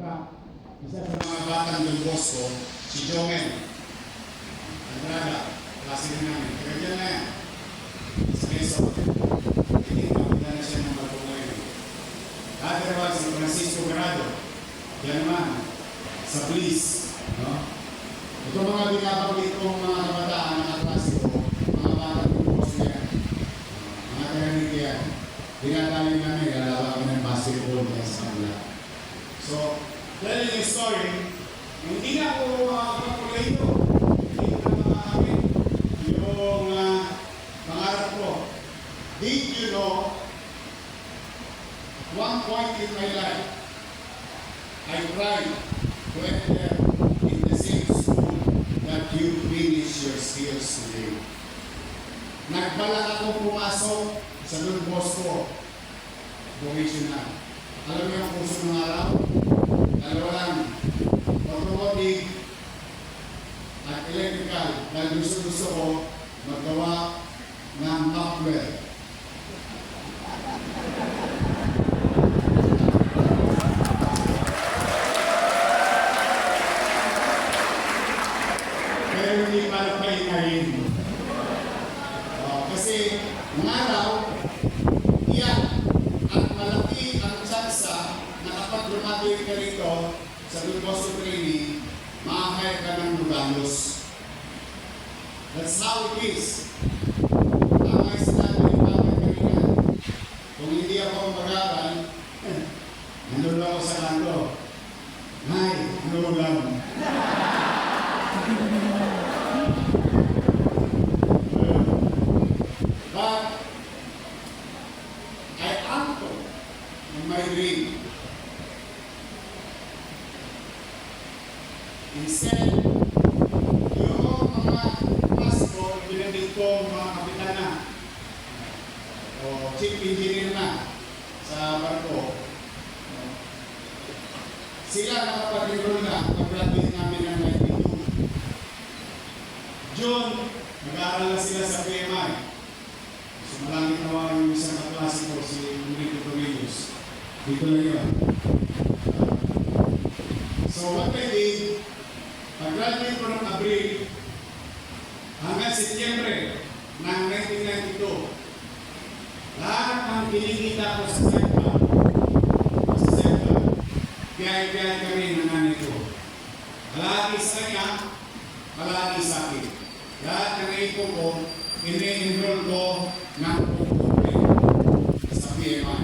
fact, isa sa mga batang ng Bosco, si Jomel. Andrada, klase rin namin. Kaya dyan na yan. Sa Quezon. Hindi, makita na siya ng ngayon. Otherwise, si Francisco Garado. Yan naman. Sa Bliss. No? Ito mga binabanggit kong mga kabataan na kaklase ko, mga batang ng Bosco yan. Mga karinig yan. Dinatali namin, lalawa kami ng basketball kaya sa kanila. So, telling a story, hindi na ako makakapagpulay ito. Hindi ko na makakamit yung uh, pangarap ko. Did you know, one point in my life, I tried to enter in the same school that you finish your skills today. Nagbalak ako pumasok sa Don Bosco vocational. Alam mo yung kurso ng araw? Dalawa lang. Automotive at electrical. Dahil gusto-gusto ko magawa ng Rockwell. Pero hindi para pahingahin. Oh, kasi ng araw, iyan at malaki ang tsansa na kapag graduate ka rito sa Bulgoso Training, makakaya ka ng Lugalos. That's how it is. Tama yung sinabi ni kanina. Kung hindi ako mag-aral, nandun ako sa kanto. Nay, ano lang? But I anchor in my dream. Instead, yung mga Pasko, binabit ko mga kapitana o chief engineer na sa barko. Sila nakapag-enroll na pag-graduate namin ng 92. June, nag-aaral na sila sa PMI. So malangit nawa yung isang kaklase ko, si Enrico Torrillos. Dito lang yun. So what I did, pag-graduate ko ng Abril, hanggang Setyembre ng 1992, lahat ng kinikita ko sa biyay-biyay kami ng nanay ko. Kalahati sa kanya, kalahati sa akin. Lahat ng ipo ko, ini-enroll ko ng pagkukulit sa PMI.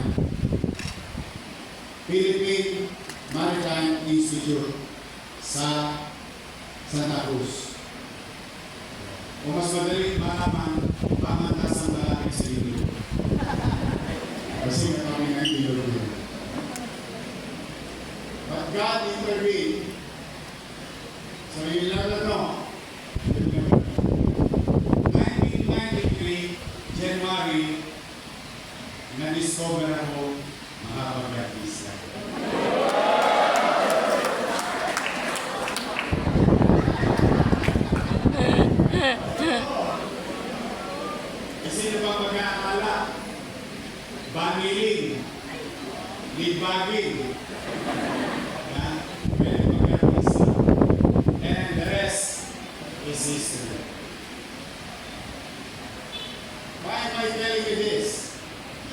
Philippine Maritime Institute sa Santa Cruz. O mas madali malaman, pamantas ang lalaki sa inyo. Kasi na kami ng ilog But God intervened. So you na to. 1993, January, na-discover ako Why am I telling you this?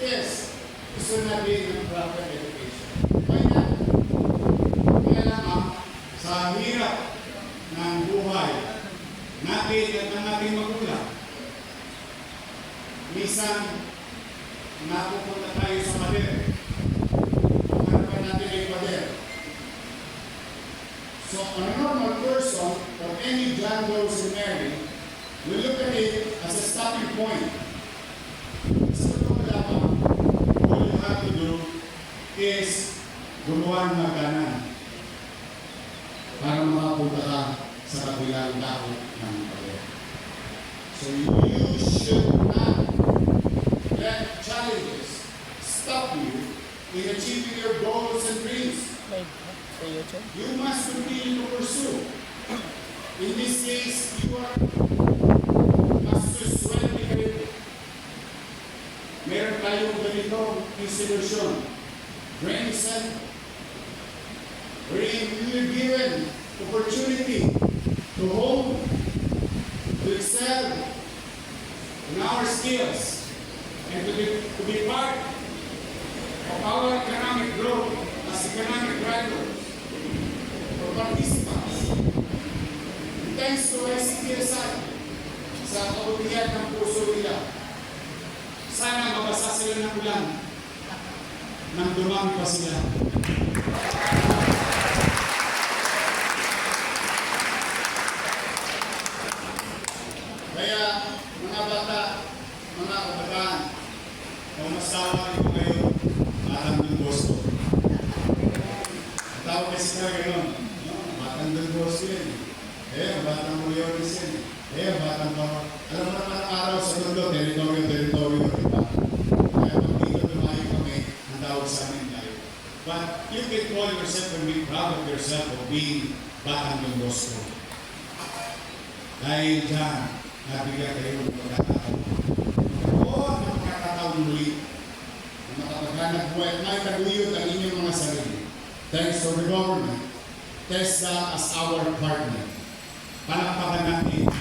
Yes, gusto natin ng proper education. Why not? Kaya lamang, sa hirap ng buhay natin at ng ating magulang, minsan napupunta tayo sa pader. Harapan natin ay pader. So, a normal person or any John Rose and Mary will look at it as a stopping point. Sa totoo lamang, all you have to do is gumawa ng maganan para makapunta ka sa kabilang dako ng pader. So you should not let challenges stop you in achieving your goals and dreams. May sa YouTube? You must continue to pursue. In this case, you are Master Swelly Carito. Meron tayong ganitong institusyon. Training Center. wherein we will be given opportunity to hone, to excel in our skills, and to be, to be part of our economic growth as economic drivers or participants. Thanks to ICTSI sa kabutihan ng puso nila. Sana mabasa sila ng ulan nang dumami pa sila. Kaya mga bata, mga kabataan, kung masawa niyo ngayon, parang ng Boston. Ang tawag kasi na gano'n, no? batang ng Boston yan. eh. Eh, ang batang Moriones yan. eh. Eh, ang batang pa. Alam mo naman ang araw sa mundo, teritoryo, teritoryo, di ba? Kaya pag dito lumayo kami, ang tawag sa amin layo. But you can call yourself and be proud of yourself of ng Boston. Dahil dyan, nabigyan kayo ng pagkakataon. Oo, ng pagkakataon muli. Na makapaghanap buhay at may taguyod ang inyong mga sarili. Thanks to the government. TESDA as our partner. Palakpakan natin. Ang.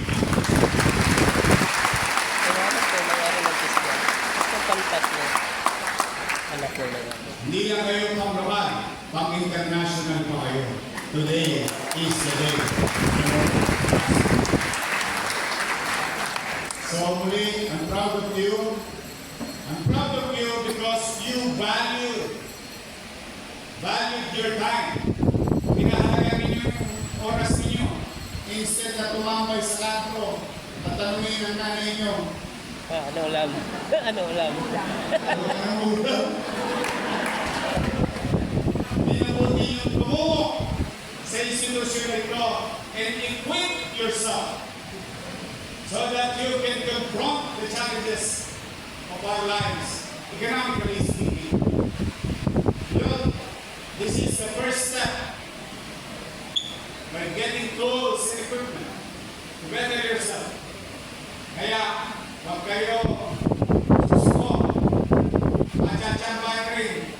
Hindi lang kayo pang-global, pang-international pa kayo. Today is the day. So muli, I'm proud of you. I'm proud of you because you value, valued your time. Pinahalaga ninyo yung oras ninyo. Instead na tumambay sa kanto at tanungin ang nanay ninyo, Ah, ano ulam? ano ulam? ano ulam? Pinabuti yung tumumo sa institusyon na ito and equip yourself so that you can confront the challenges of our lives, economically speaking. Yun, this is the first step by getting tools and equipment to better yourself. Kaya, huwag kayo susuko Matsatsambahan rin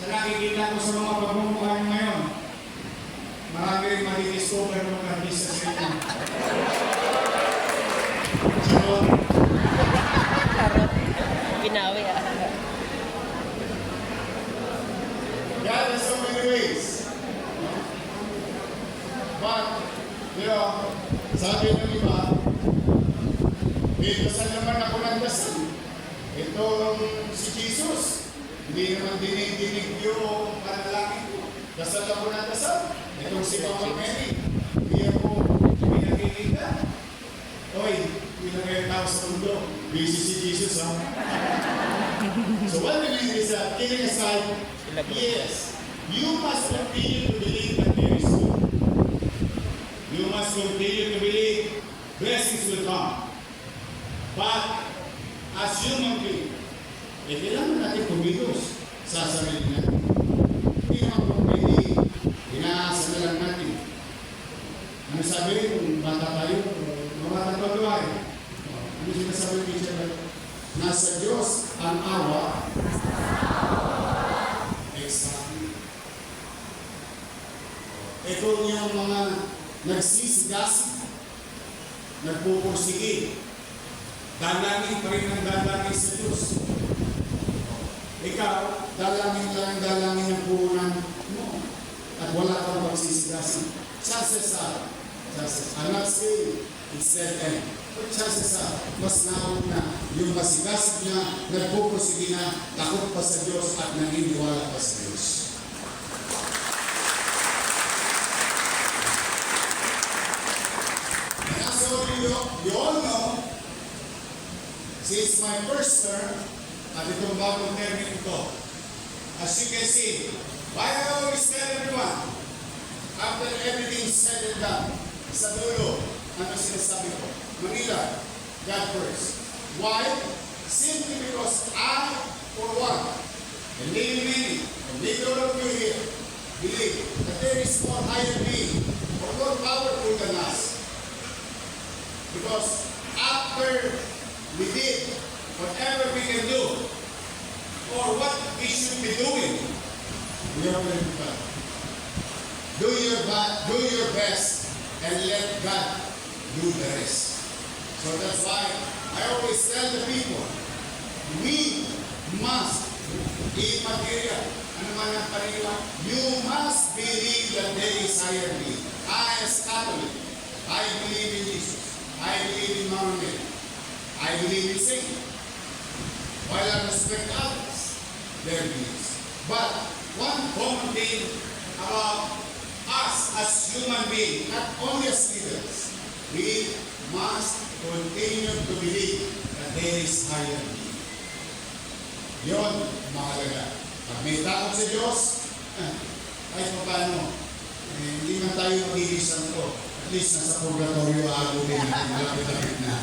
sa nakikita ko sa mga pagmumukha niyo ngayon. Marami rin madidiscover mo na business rito. Charot. Karot. Pinawi ah. God has so many ways. But, you know, sabi ng iba, may dasal naman ako dasal. Itong si Jesus, hindi naman dinig-dinig yung panalangin ko. Dasal ako ng dasal. Itong si Mama Mary, hindi ako pinakikita. Oy, ilang kayo tao sa mundo. Busy si Jesus, ha? so what we mean is that, kidding aside, yes, you must continue to believe that there is hope. You must continue to believe blessings will come. But, as human being, eh, kailangan natin kumilos sa sarili natin. Hindi naman po pwede, inaasa na lang natin. Ano sabi kung bata tayo, mga bata Ano sinasabi ni teacher? Nasa Diyos ang awa. Exactly. Ito yung mga nagsisigasig, nagpupursige, dalangin pa rin ang dalangin sa Diyos. Ikaw, dalangin lang ang dalangin ng puhunan mo. At wala kang pagsisigasig. Chances are, chances, I'm not saying it's. But chances are, mas naon na yung masigasig niya, nagpupursige na, takot pa sa Diyos at naniniwala pa sa Diyos. And as you, you all know, since my first term, at itong bagong term ito, as you can see, why I always tell everyone, after everything said and done, sa dulo, ano sinasabi ko? Manila, God first. Why? Simply because I, for one, and maybe many, and maybe of you here, believe that there is more higher being, or more powerful than us. Because after we did whatever we can do, or what we should be doing, we are going to die. your ba- do your best and let God do the rest. So that's why I always tell the people, we must immaterial. Ano man ang paniniwa? You must believe that there is higher being. I as Catholic, I believe in Jesus. I believe in Mama. I believe in Satan. While I respect others, their beliefs. But one common thing about us as human beings, not only as leaders, we must continue to believe that there is higher being. Yon, mahalaga. Pag may takot sa Diyos, eh, kahit pa paano, eh, hindi man tayo magiging santo. At least nasa purgatorio agutin natin, malapit-lapit na.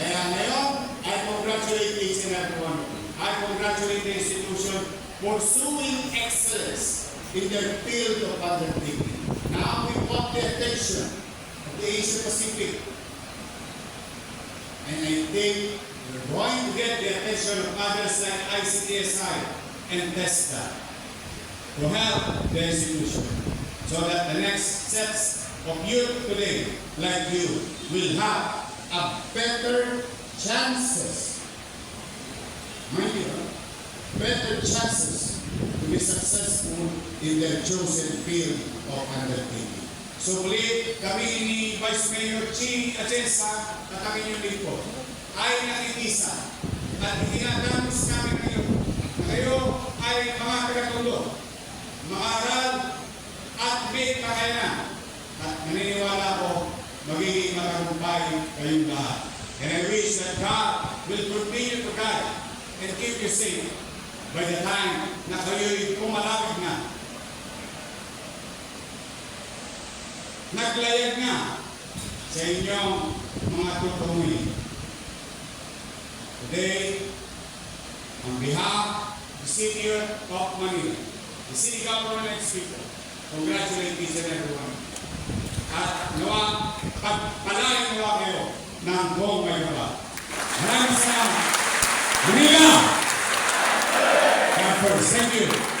Kaya ngayon, I congratulate each and every one. I congratulate the institution pursuing excellence in their field of undertaking. Now we want the attention the Asia Pacific and I think we're going to get the attention of others like ICTSI and TESTA to help the institution. So that the next steps of youth today, like you, will have a better chances, mind you, better chances to be successful in their chosen field of undertaking. So muli, kami ni Vice Mayor Chi Atienza at ang inyong lingkod. Ay nakikisa at itinatapos namin ngayon. Na kayo ay mga tagatulo, mga aral at may kakayanan at naniniwala ko magiging matagumpay kayong lahat. And I wish that God will continue to guide and keep you safe by the time na kayo'y pumalapit na naglayag na sa inyong mga tutunguhin. Today, on behalf of the City of Manila, the City Government and Speaker, congratulate each and everyone. At nawa, pagpalain nawa kayo ng buong may baba. Maraming salamat. Manila! God first. Thank you.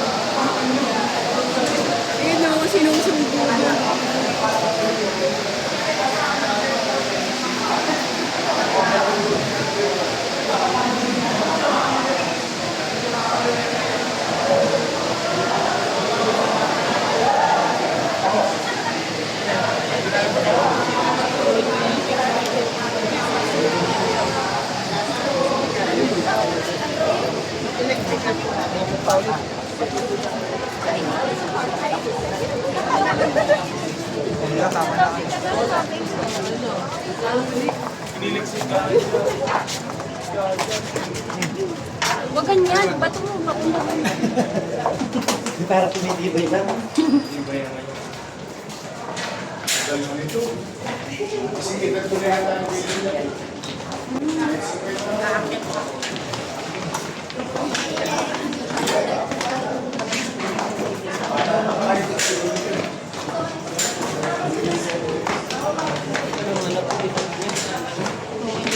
sinusubo na. Electric na po. Huwag ganyan, ba't mo mauna mo? Para tumitibay lang. Tibay ang ngayon. Dalawa nito. Sige, nagtuloy hata ang video na.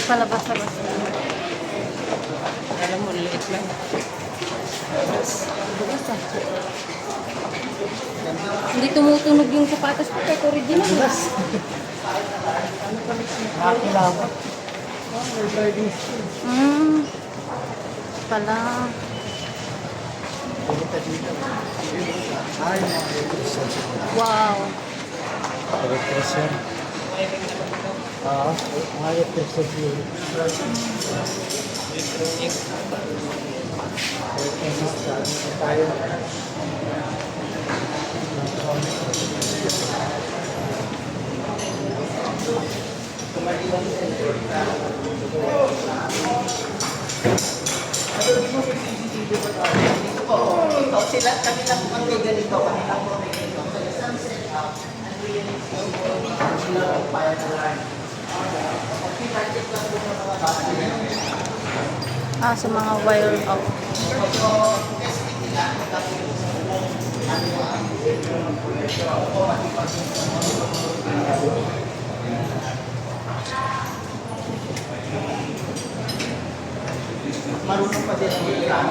Hindi pa labas-labas. Alam mo, liit lang. Bukas ah. Hindi tumutunog yung sapatos ko kahit original. ah. Nakakilawat. Oh, may driving school. Hmm. Pala. Dito. Ay, Wow. Electrician. Ah, ay, electrician. Electrician tayo. Ito, sila, kanila po kami ganito, kanila po Ah, sa mga wire out. Marunong pa din ang ilan.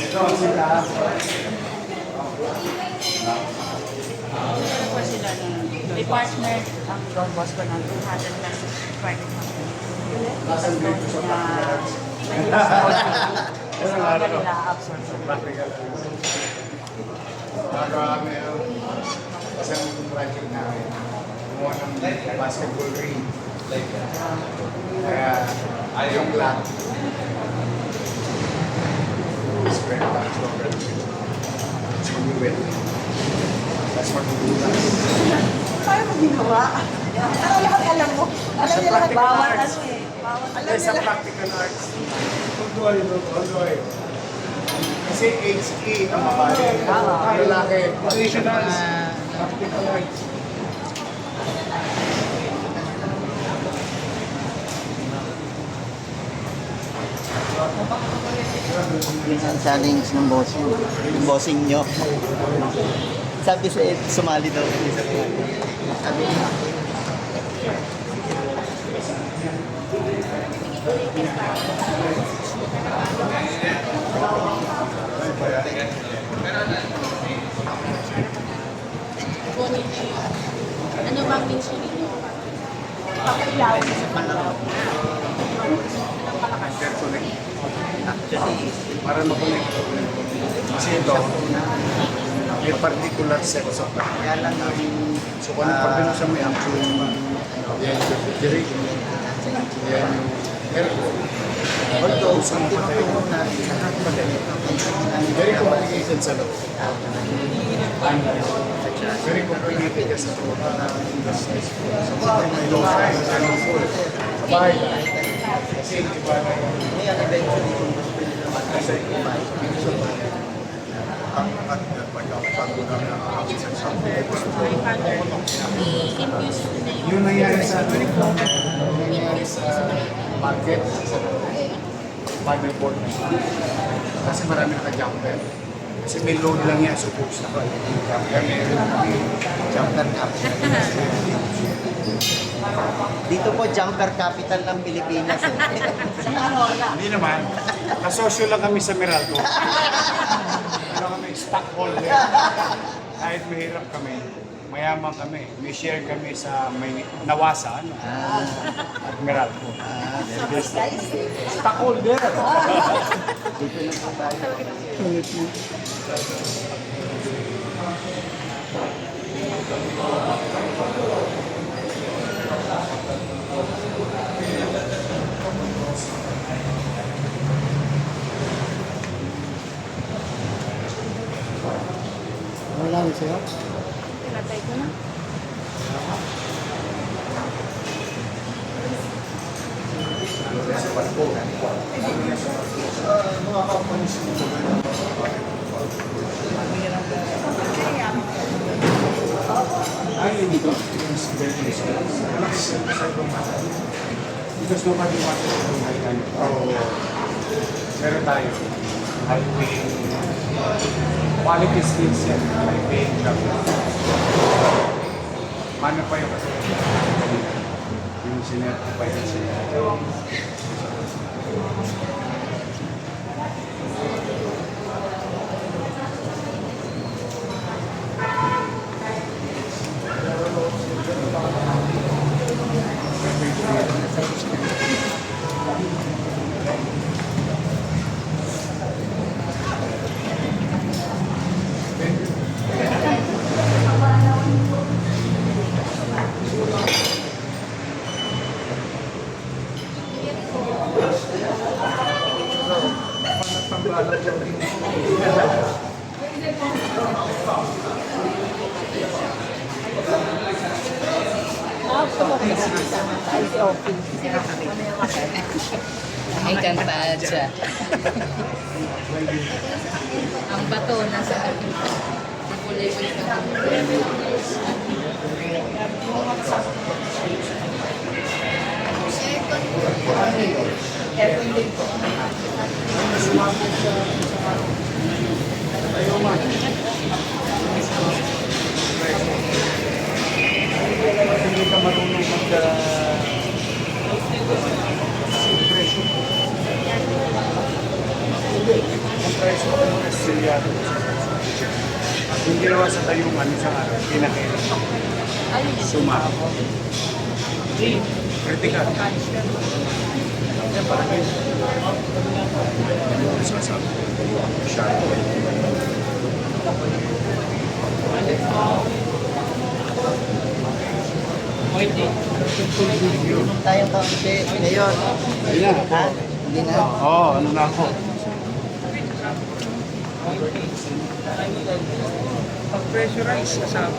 Ito sila. Po sila ng may partner ang Don Bosco ng 200 lang private company. Nasaan dito sa Na nga sila ito? nila absorb. Practical. Nagawa kami ang project namin. Kumuha ng basketball ring. Kaya yung lot. Spread out over. Sinuwit. Tapos magugulat. Paano mo ginawa? Ano lahat alam mo? Alam niya lahat bawat ano eh. Alam niya lahat. practical arts. Tuloy, tuloy. Kasi HE ang babae. Ang lalaki. Traditionals. Practical arts. Minsan challenge ng bossing. Yung bossing nyo. Sabi sa sumali daw kami sa Sabi niya. Ano bang minsan ninyo? Interconnect. Actually, Para makonect. Kasi ito, may particular set of kaya lang yung So kung ano pag binuksan mo yung actual yan yung direct. Yan yung aircon. Although, kung tinuturo na lahat magaling, Very complicated sa loob. Very complicated kasi sa loob. May low time, ano full. Sa bahay lang. Kasi na yung ngayon eventually kung gusto nila mag-decide kumain, so, ang yung nangyari sa sa market, sa paddleboard. Kasi marami naka-jumper. Kasi may load lang yan, supposed na. Meron kami jumper capital. Dito po, jumper capital ng Pilipinas. Eh. Hindi naman. Kasosyo lang kami sa Meralco. stockholder. Kahit mahirap kami, mayaman kami. May share kami sa may Nawasa, ano? At Meralco. Ah. Stockholder! Dito lang lang sa'yo? Pinatay ko na. Because nobody wants to do high time. Oh. Meron tayo. High paying quality skills yan. High paying job. Paano pa yung kasi yung sinertify na siya. Ay, kanta siya. Ang bato nasa ating population Hindi ka marunong mag uh, presyo. Ang presyo ko ng Australiano. Yung ginawa sa tayuman sa araw, pinakailan. Suma. Critical. Yan, parang yun. Ano ang sasabi? Sharp. Tayong kaunti. Ngayon. Hindi na. Ha? Hindi na. Oo, oh, ano na ako. Pag-pressurize kasama.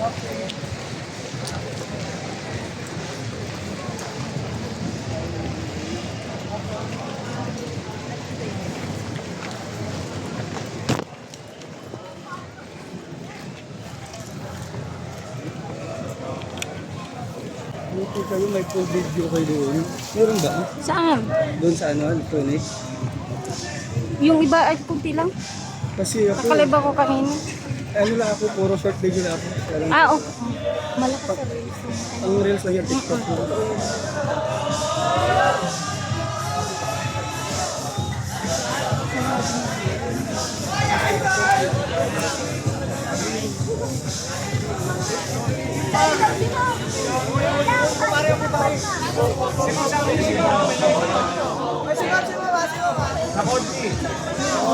Buti kayo may full video kayo doon. Meron ba? Saan? Doon sa ano, electronic? Yung iba ay kunti lang. Kasi ako, Kakaliba ko kanina. ano lang ako, puro short video na ako. Parang, Ah, okay. Malakas sa reels. ang reels lang yan, TikTok.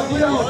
Hindi